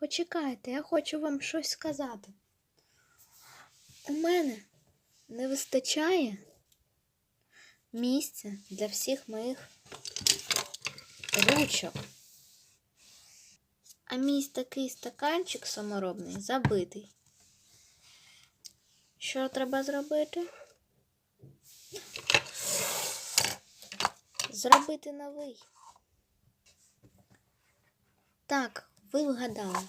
Почекайте, я хочу вам щось сказати. У мене не вистачає місця для всіх моїх ручок. А мій такий стаканчик саморобний забитий. Що треба зробити? Зробити новий. Так, ви вгадали.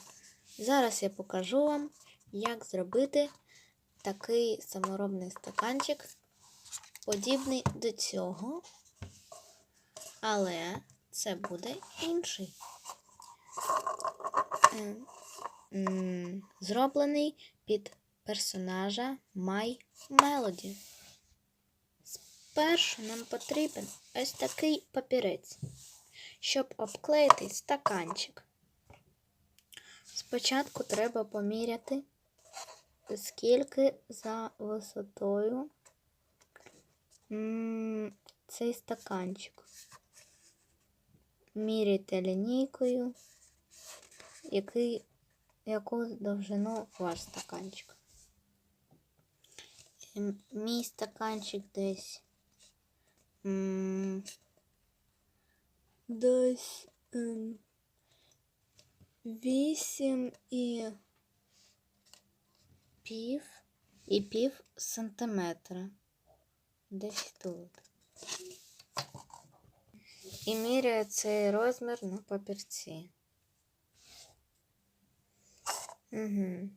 Зараз я покажу вам, як зробити такий саморобний стаканчик, подібний до цього, але це буде інший. Е, Зроблений під персонажа My Melody. Спершу нам потрібен ось такий папірець, щоб обклеїти стаканчик. Спочатку треба поміряти, скільки за висотою цей стаканчик. Міряйте лінійкою, який, яку довжину ваш стаканчик. Ем, Мій стаканчик десь. Десь. Ем, Вісім і пів і пів сантиметра. Десь тут. І міряю цей розмір на папірці. Угу.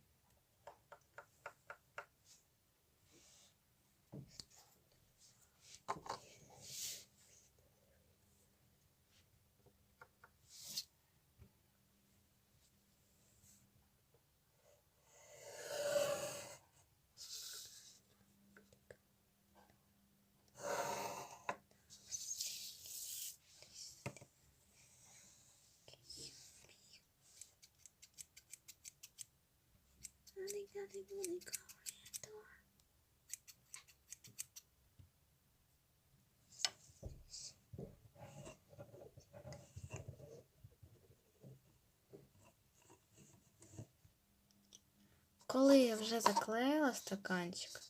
Коли я вже заклеїла стаканчик,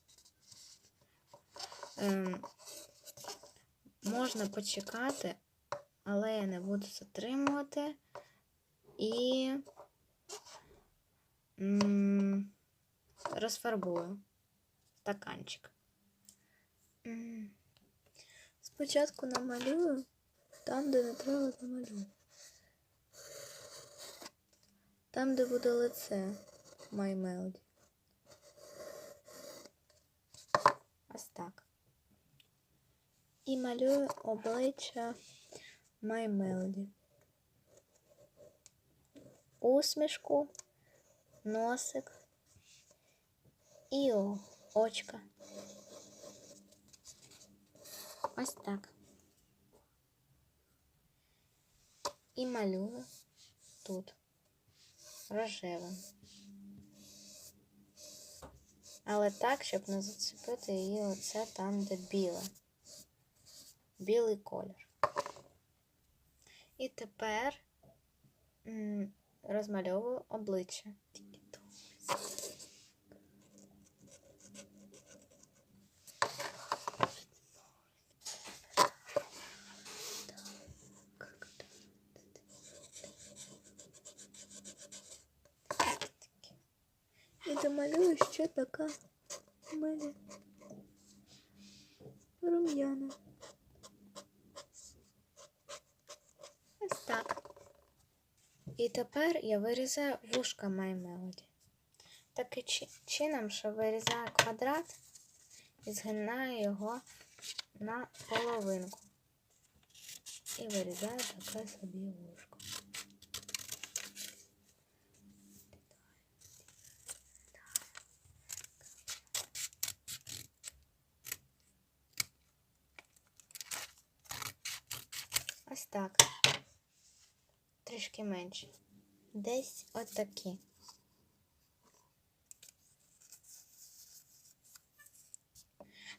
ем, можна почекати, але я не буду затримувати. І м, розфарбую стаканчик. Спочатку намалюю там, де не треба намалюю. Там, де буде лице My Melody. Ось так. І малюю обличчя My Melody. Усмішку, носик і очка. Ось так. І малюю тут рожевим. Але так, щоб не зацепити її оце там, де біле. Білий колір. І тепер розмальовую обличчя. Тільки тут. І домалюю ще така у мене рум'яна. Ось так. І тепер я вирізаю вушка My Melody. Таким чи- чином, що вирізаю квадрат і згинаю його на половинку. І вирізаю таке собі вушко. так. Трішки менше. Десь отакі.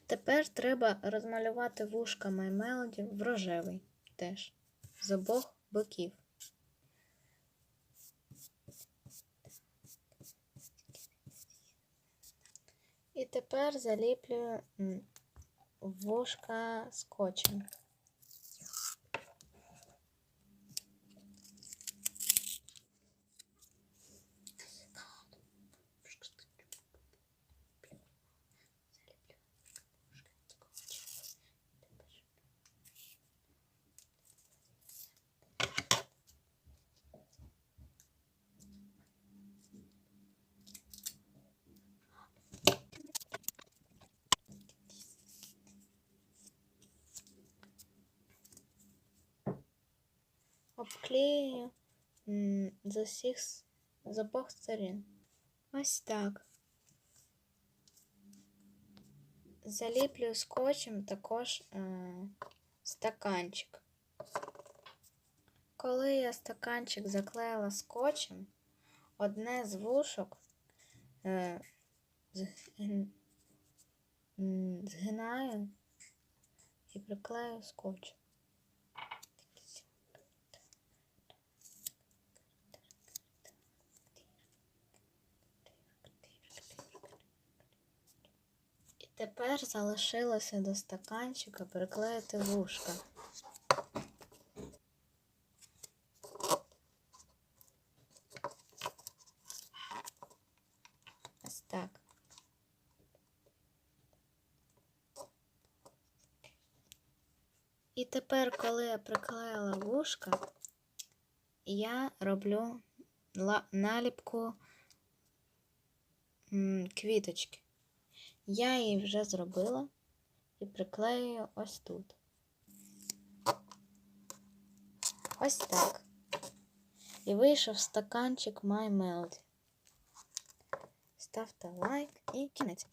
Тепер треба розмалювати вушка маймелоді в рожевий теж з обох боків. І тепер заліплюю вушка скотчем. Обклею з усіх з обох сторін. Ось так. Заліплюю скотчем також е, стаканчик. Коли я стаканчик заклеїла скотчем, одне з вушок е, згинаю і приклею скотч. Тепер залишилося до стаканчика приклеїти вушка. Ось так. І тепер, коли я приклеїла вушка, я роблю наліпку квіточки. Я її вже зробила і приклею ось тут. Ось так. І вийшов стаканчик My Melody. Ставте лайк і кінець.